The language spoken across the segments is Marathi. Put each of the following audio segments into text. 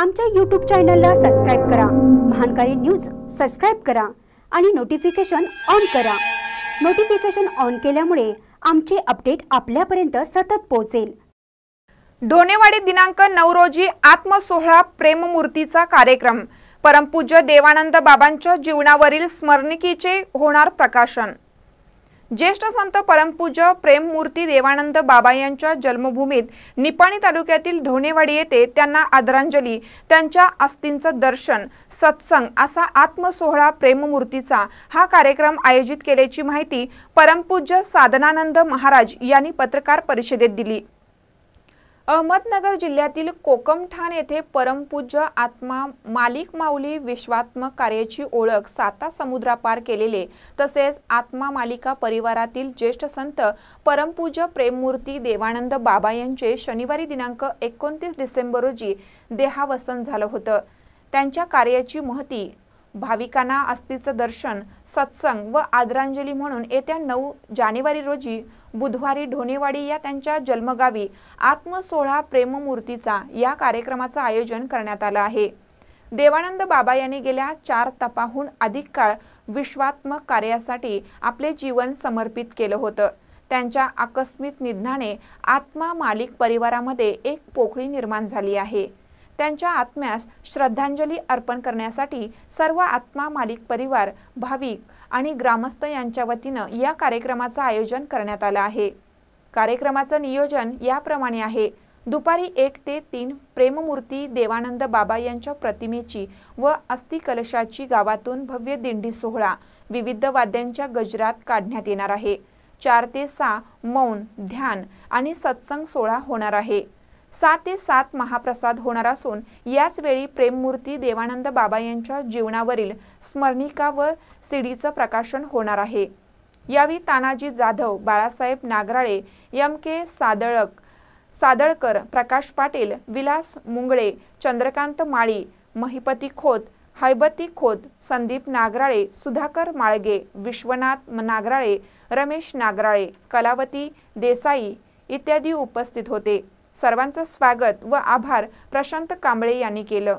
आमच्या यूट्यूब चॅनलला सबस्क्राईब करा. महानकारी न्यूज सबस्क्राईब करा आणि नोटिफिकेशन ऑन करा. नोटिफिकेशन ऑन केल्यामुळे आमचे अपडेट आपल्यापर्यंत सतत पोहोचेल. डोनेवाडी दिनांक नऊ रोजी आत्मसोहळा प्रेममूर्तीचा कार्यक्रम. परमपूज्य देवानंद बाबांच्या जीवनावरील स्मरणिकेचे होणार प्रकाशन. ज्येष्ठ संत परमपूज्य प्रेममूर्ती देवानंद बाबा यांच्या जन्मभूमीत निपाणी तालुक्यातील ढोणेवाडी येथे त्यांना आदरांजली त्यांच्या अस्थींचं दर्शन सत्संग असा आत्मसोहळा प्रेममूर्तीचा हा कार्यक्रम आयोजित केल्याची माहिती परमपूज्य साधनानंद महाराज यांनी पत्रकार परिषदेत दिली. अहमदनगर जिल्ह्यातील कोकमठाण येथे परमपूज्य आत्मा मालिक माऊली विश्वात्मक कार्याची ओळख साता समुद्रापार केलेले तसेच आत्मा मालिका परिवारातील ज्येष्ठ संत परमपूज्य प्रेममूर्ती देवानंद बाबा यांचे शनिवारी दिनांक एकोणतीस डिसेंबर रोजी देहावसन झालं होतं. त्यांच्या कार्याची महती भाविकांना अस्थिचं दर्शन सत्संग व आदरांजली म्हणून येत्या नऊ जानेवारी रोजी बुधवारी ढोणेवाडी या त्यांच्या जन्मगावी आत्मसोहळा प्रेममूर्तीचा या कार्यक्रमाचं आयोजन करण्यात आलं आहे. देवानंद बाबा यांनी गेल्या चार तपाहून अधिक काळ विश्वात्मक कार्यासाठी आपले जीवन समर्पित केलं होतं. त्यांच्या आकस्मिक निधनाने आत्मा मालिक परिवारामध्ये एक पोकळी निर्माण झाली आहे. त्यांच्या आत्म्यास श्रद्धांजली अर्पण करण्यासाठी सर्व आत्मा मालिक परिवार भाविक आणि ग्रामस्थ यांच्या वतीनं या कार्यक्रमाचं आयोजन करण्यात आलं आहे. कार्यक्रमाचं नियोजन याप्रमाणे आहे. दुपारी एक ते तीन प्रेममूर्ती देवानंद बाबा यांच्या प्रतिमेची व अस्थिकलशाची गावातून भव्य दिंडी सोहळा विविध वाद्यांच्या गजरात काढण्यात येणार आहे. चार ते सहा मौन ध्यान आणि सत्संग सोहळा होणार आहे. सात ते सात महाप्रसाद होणार असून याचवेळी प्रेममूर्ती देवानंद बाबा यांच्या जीवनावरील स्मरणिका व सीडीचं प्रकाशन होणार आहे. यावेळी तानाजी जाधव बाळासाहेब नागराळे एम के सादळक सादळकर प्रकाश पाटील विलास मुंगळे चंद्रकांत माळी महिपती खोत हैबती खोत संदीप नागराळे सुधाकर माळगे विश्वनाथ नागराळे रमेश नागराळे कलावती देसाई इत्यादी उपस्थित होते. सर्वांचं स्वागत व आभार प्रशांत कांबळे यांनी केलं.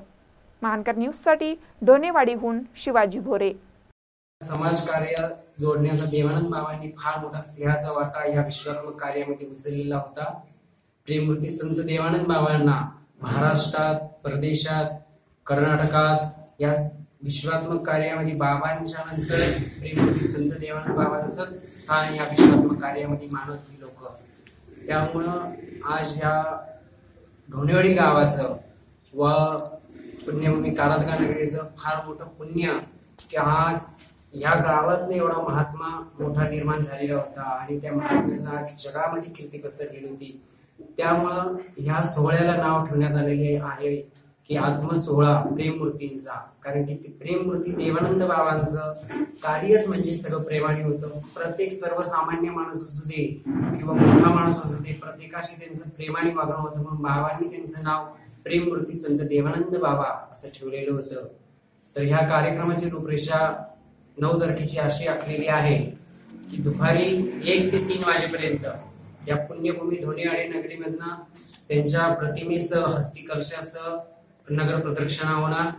महानकर न्यूजसाठी ढोणेवाडीहून शिवाजी भोरे. समाजकार्य जोडण्याचा देवानंद बाबांनी फार मोठा स्नेहाचा वाटा या विश्वात्मक कार्यामध्ये उचललेला होता. प्रेममूर्ती संत देवानंद बाबांना महाराष्ट्रात परदेशात कर्नाटकात या विश्वात्मक कार्यामध्ये बाबांच्या नंतर प्रेममूर्ती संत देवानंद बाबांच स्थान या विश्वात्मक कार्यामध्ये मानत लोक त्यामुळं आज ह्या ढोणेवाडी गावाचं व पुण्यभूमी कारातगा नगरीचं फार मोठं पुण्य की आज ह्या गावातनं एवढा महात्मा मोठा निर्माण झालेला होता आणि त्या महात्म्याचा आज जगामध्ये कीर्ती पसरलेली होती. त्यामुळं ह्या सोहळ्याला नाव ठेवण्यात आलेले आहे की आत्मसोहळा प्रेममूर्तींचा कारण की प्रेममूर्ती देवानंद बाबांचं कार्यच म्हणजे सगळं प्रेमाने होतं. प्रत्येक सर्वसामान्य माणूस असू दे किंवा मोठा माणूस असू दे प्रत्येकाशी त्यांचं प्रेमाने वागणं होतं. म्हणून बाबांनी त्यांचं नाव प्रेममूर्ती संत देवानंद बाबा असं ठेवलेलं होतं. तर ह्या कार्यक्रमाची रूपरेषा नऊ तारखेची अशी आखलेली आहे की दुपारी एक ते तीन वाजेपर्यंत या पुण्यभूमी धोनी आणि नगरीमधनं त्यांच्या प्रतिमेसह हस्तिकलशासह नगर प्रदक्षिणा होणार.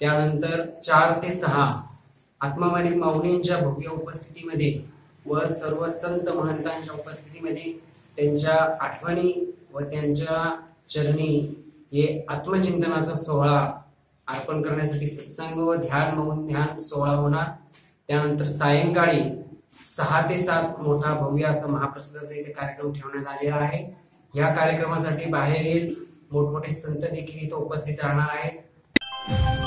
त्यानंतर चार ते सहा आत्मामानिक माऊलींच्या भव्य उपस्थितीमध्ये व सर्व संत महंतांच्या उपस्थितीमध्ये त्यांच्या आठवणी व त्यांच्या चरणी हे आत्मचिंतनाचा सोहळा अर्पण करण्यासाठी सत्संग व ध्यान मौन ध्यान सोहळा होणार. त्यानंतर सायंकाळी सहा ते सात मोठा भव्य असा महाप्रसादाचा इथे कार्यक्रम ठेवण्यात आलेला आहे. या कार्यक्रमासाठी बाहेरील मोठमोठे संत देखील इथं उपस्थित राहणार आहेत.